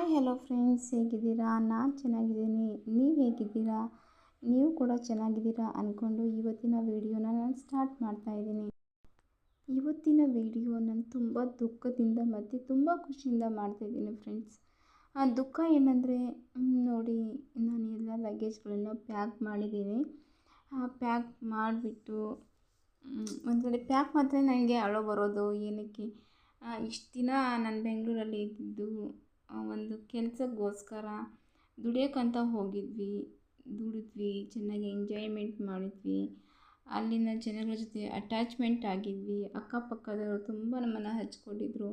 Hi, hello friends, ಹೇಗಿದ್ದೀರಾ? ನಾನು ಚೆನ್ನಾಗಿದ್ದೀನಿ. ನೀವು ಹೇಗಿದ್ದೀರಾ? ನೀವು ಕೂಡ ಚೆನ್ನಾಗಿದ್ದೀರಾ? ಅಂದ್ಕೊಂಡು ಇವತ್ತಿನ ವಿಡಿಯೋನ ನಾನು ಸ್ಟಾರ್ಟ್ ಮಾಡ್ತಾ ಇದ್ದೀನಿ. ಇವತ್ತಿನ ವಿಡಿಯೋ ನಾನು ತುಂಬ ದುಃಖದಿಂದ ಮತ್ತು ತುಂಬ ಖುಷಿಯಿಂದ ಮಾಡ್ತಾಯಿದ್ದೀನಿ ಫ್ರೆಂಡ್ಸ್. ಆ ದುಃಖ ಏನಂದರೆ ನೋಡಿ, ನಾನು ಎಲ್ಲ ಲಗೇಜ್ಗಳನ್ನ ಪ್ಯಾಕ್ ಮಾಡಿದ್ದೀನಿ. ಪ್ಯಾಕ್ ಮಾಡಿಬಿಟ್ಟು ಒಂದು ಕಡೆ ಪ್ಯಾಕ್ ಮಾತ್ರ ನನಗೆ ಅಳೋ ಬರೋದು ಏನಕ್ಕೆ? ಇಷ್ಟು ದಿನ ನಾನು ಬೆಂಗಳೂರಲ್ಲಿ ಇದ್ದಿದ್ದು ಒಂದು ಕೆಲಸಕ್ಕೋಸ್ಕರ ದುಡಿಯೋಕ್ಕಂತ ಹೋಗಿದ್ವಿ. ದುಡಿದ್ವಿ, ಚೆನ್ನಾಗಿ ಎಂಜಾಯ್ಮೆಂಟ್ ಮಾಡಿದ್ವಿ. ಅಲ್ಲಿನ ಜನಗಳ ಜೊತೆ ಅಟ್ಯಾಚ್ಮೆಂಟ್ ಆಗಿದ್ವಿ. ಅಕ್ಕಪಕ್ಕದವರು ತುಂಬ ನಮ್ಮನ್ನು ಹಚ್ಕೊಂಡಿದ್ರು.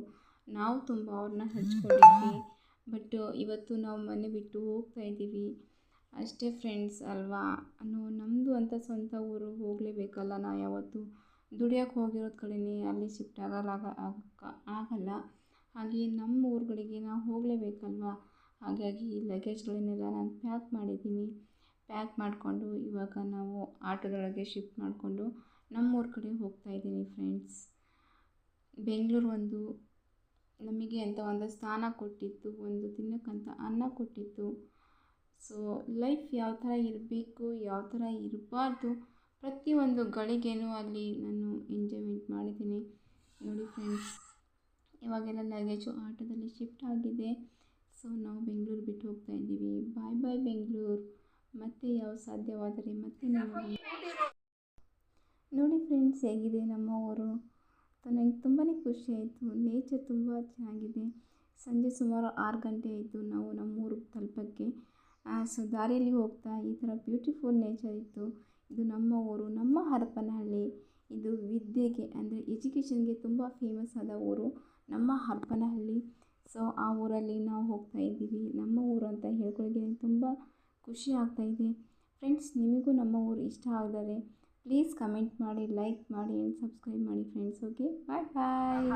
ನಾವು ತುಂಬ ಅವ್ರನ್ನ ಹಚ್ಕೊಂಡಿದ್ವಿ. ಬಟ್ ಇವತ್ತು ನಾವು ಮನೆ ಬಿಟ್ಟು ಹೋಗ್ತಾ ಇದ್ದೀವಿ. ಅಷ್ಟೇ ಫ್ರೆಂಡ್ಸ್ ಅಲ್ವಾ? ಅನ್ನೋ ನಮ್ಮದು ಅಂತ ಸ್ವಂತ ಊರು ಹೋಗಲೇಬೇಕಲ್ಲ ನಾವು ಯಾವತ್ತೂ. ದುಡಿಯೋಕ್ಕೆ ಹೋಗಿರೋದು ಕಡೆನೇ ಅಲ್ಲಿ ಶಿಫ್ಟ್ ಆಗಲ್ಲ ಆಗಲ್ಲ. ಹಾಗೆ ನಮ್ಮ ಊರುಗಳಿಗೆ ನಾವು ಹೋಗಲೇಬೇಕಲ್ವಾ? ಹಾಗಾಗಿ ಲಗೇಜ್ಗಳನ್ನೆಲ್ಲ ನಾನು ಪ್ಯಾಕ್ ಮಾಡಿದ್ದೀನಿ. ಪ್ಯಾಕ್ ಮಾಡಿಕೊಂಡು ಇವಾಗ ನಾವು ಆಟೋದೊಳಗೆ ಶಿಫ್ಟ್ ಮಾಡಿಕೊಂಡು ನಮ್ಮೂರ ಕಡೆ ಹೋಗ್ತಾ ಇದ್ದೀನಿ ಫ್ರೆಂಡ್ಸ್ ಬೆಂಗಳೂರು ಒಂದು ನಮಗೆ ಅಂತ ಒಂದು ಸ್ಥಾನ ಕೊಟ್ಟಿತ್ತು, ಒಂದು ತಿನ್ನೋಕ್ಕಂತ ಅನ್ನ ಕೊಟ್ಟಿತ್ತು. ಸೊ ಲೈಫ್ ಯಾವ ಥರ ಇರಬೇಕು, ಯಾವ ಥರ ಇರಬಾರ್ದು ಪ್ರತಿಯೊಂದು ಗಳಿಗೆನೂ ಅಲ್ಲಿ ನಾನು ಎಂಜಾಯ್ಮೆಂಟ್ ಮಾಡಿದ್ದೀನಿ. ನೋಡಿ ಫ್ರೆಂಡ್ಸ್ ಇವಾಗೆಲ್ಲ ಲಗೇಜು ಆಟೋದಲ್ಲಿ ಶಿಫ್ಟ್ ಆಗಿದೆ. ಸೊ ನಾವು ಬೆಂಗಳೂರು ಬಿಟ್ಟು ಹೋಗ್ತಾ ಇದ್ದೀವಿ. ಬಾಯ್ ಬಾಯ್ ಬೆಂಗಳೂರು. ಮತ್ತೆ ಯಾವ ಸಾಧ್ಯವಾದರೆ ಮತ್ತೆ ನಾವು ನೋಡಿ ಫ್ರೆಂಡ್ಸ್ ಹೇಗಿದೆ ನಮ್ಮ ಊರು? ನನಗೆ ತುಂಬಾ ಖುಷಿ ಆಯಿತು. ನೇಚರ್ ತುಂಬ ಚೆನ್ನಾಗಿದೆ. ಸಂಜೆ ಸುಮಾರು ಆರು ಗಂಟೆ ಆಯಿತು ನಾವು ನಮ್ಮ ಊರಿಗೆ ತಲುಪೋಕ್ಕೆ. ಸೊ ದಾರಿಯಲ್ಲಿ ಹೋಗ್ತಾ ಈ ಥರ ಬ್ಯೂಟಿಫುಲ್ ನೇಚರ್ ಇತ್ತು. ಇದು ನಮ್ಮ ಊರು. ನಮ್ಮ ಹರಪನಹಳ್ಳಿ. ಇದು ವಿದ್ಯೆಗೆ ಅಂದರೆ ಎಜುಕೇಷನ್ಗೆ ತುಂಬ ಫೇಮಸ್ ಆದ ಊರು. ನಮ್ಮ ಹರಪನಹಳ್ಳಿ. ಸೊ ಆ ಊರಲ್ಲಿ ನಾವು ಹೋಗ್ತಾ ಇದ್ದೀವಿ. ನಮ್ಮ ಊರು ಅಂತ ಹೇಳ್ಕೊಳ್ಳೋಕ್ಕೆ ನನಗೆ ತುಂಬ ಖುಷಿ ಆಗ್ತಾಯಿದೆ ಫ್ರೆಂಡ್ಸ್ ನಿಮಗೂ ನಮ್ಮ ಊರು ಇಷ್ಟ ಆದರೆ ಪ್ಲೀಸ್ ಕಮೆಂಟ್ ಮಾಡಿ ಲೈಕ್ ಮಾಡಿ ಆ್ಯಂಡ್ ಸಬ್ಸ್ಕ್ರೈಬ್ ಮಾಡಿ ಫ್ರೆಂಡ್ಸ್ ಓಕೆ ಬಾಯ್ ಬಾಯ್